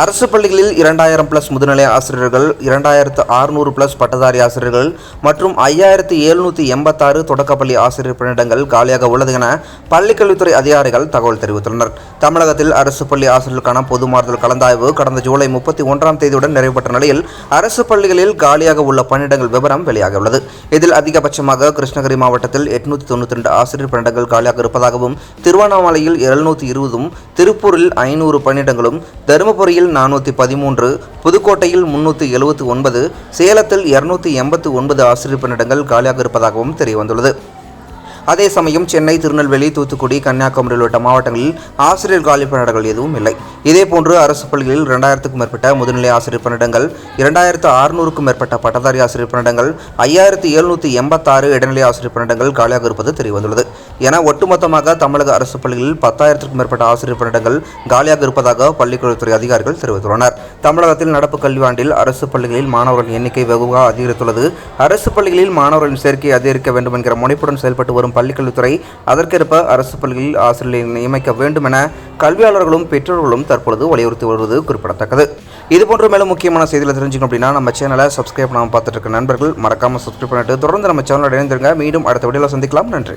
அரசு பள்ளிகளில் இரண்டாயிரம் பிளஸ் முதுநிலை ஆசிரியர்கள் இரண்டாயிரத்து அறுநூறு பிளஸ் பட்டதாரி ஆசிரியர்கள் மற்றும் ஐயாயிரத்து எழுநூற்றி எண்பத்தாறு தொடக்கப்பள்ளி ஆசிரியர் பணியிடங்கள் காலியாக உள்ளது என பள்ளிக்கல்வித்துறை அதிகாரிகள் தகவல் தெரிவித்துள்ளனர். தமிழகத்தில் அரசு பள்ளி ஆசிரியர்களுக்கான பொது மாறுதல் கலந்தாய்வு கடந்த ஜூலை முப்பத்தி ஒன்றாம் தேதியுடன் நிறைவுபெற்ற நிலையில் அரசு பள்ளிகளில் காலியாக உள்ள பணியிடங்கள் விவரம் வெளியாகியுள்ளது. இதில் அதிகபட்சமாக கிருஷ்ணகிரி மாவட்டத்தில் எட்நூத்தி தொண்ணூற்றி ரெண்டு ஆசிரியர் பணியிடங்கள் காலியாக இருப்பதாகவும் திருவண்ணாமலையில் எழுநூற்றி இருபதும் திருப்பூரில் ஐநூறு பணியிடங்களும் தருமபுரியில் நானூற்றி பதிமூன்று புதுக்கோட்டையில் முன்னூற்றி எழுபத்தி ஒன்பது சேலத்தில் இருநூத்தி எண்பத்தி ஒன்பது ஆசிரியர் பணியிடங்கள் காலியாக இருப்பதாகவும் தெரியவந்துள்ளது. அதே சமயம் சென்னை திருநெல்வேலி தூத்துக்குடி கன்னியாகுமரி உள்ளிட்ட மாவட்டங்களில் ஆசிரியர் காலி பணியிடங்கள் எதுவும் இல்லை. இதேபோன்று அரசு பள்ளிகளில் இரண்டாயிரத்துக்கும் மேற்பட்ட முதுநிலை ஆசிரியர் பணியிடங்கள் இரண்டாயிரத்து அறுநூறுக்கும் மேற்பட்ட பட்டதாரி ஆசிரியர் பணியிடங்கள் ஐயாயிரத்து எழுநூற்றி எண்பத்தாறு இடைநிலை ஆசிரியர் பணியிடங்கள் காலியாக இருப்பது தெரியவந்துள்ளது. என ஒட்டுமொத்தமாக தமிழக அரசு பள்ளிகளில் பத்தாயிரத்திற்கும் மேற்பட்ட ஆசிரியர் பணியிடங்கள் காலியாக இருப்பதாக பள்ளிக்கல்வித்துறை அதிகாரிகள் தெரிவித்துள்ளனர். தமிழகத்தில் நடப்பு கல்வியாண்டில் அரசு பள்ளிகளில் மாணவர்கள் எண்ணிக்கை வெகுவாக அதிகரித்துள்ளது. அரசு பள்ளிகளில் மாணவர்களின் சேர்க்கையை அதிகரிக்க வேண்டும் என்கிற முனைப்புடன் செயல்பட்டு வரும் பள்ளிக்கல்வித்துறை அதற்கேற்ப அரசு பள்ளிகளில் ஆசிரியர்களை நியமிக்க வேண்டும் என கல்வியாளர்களும் பெற்றோர்களும் தற்பொழுது வலியுறுத்தி வருவது குறிப்பிடத்தக்கது. இதுபோன்ற மேலும் முக்கியமான செய்திகளை தெரிஞ்சுக்கணும் அப்படின்னா நம்ம சேனலை சப்ஸ்கிரைப் பண்ணாமல் பார்த்துட்டு இருக்க நண்பர்கள் மறக்காமல் சப்ஸ்கிரைப் பண்ணிட்டு தொடர்ந்து நம்ம சேனலோட இணைந்திருங்க. மீண்டும் அடுத்த வீடியோவில் சந்திக்கலாம். நன்றி.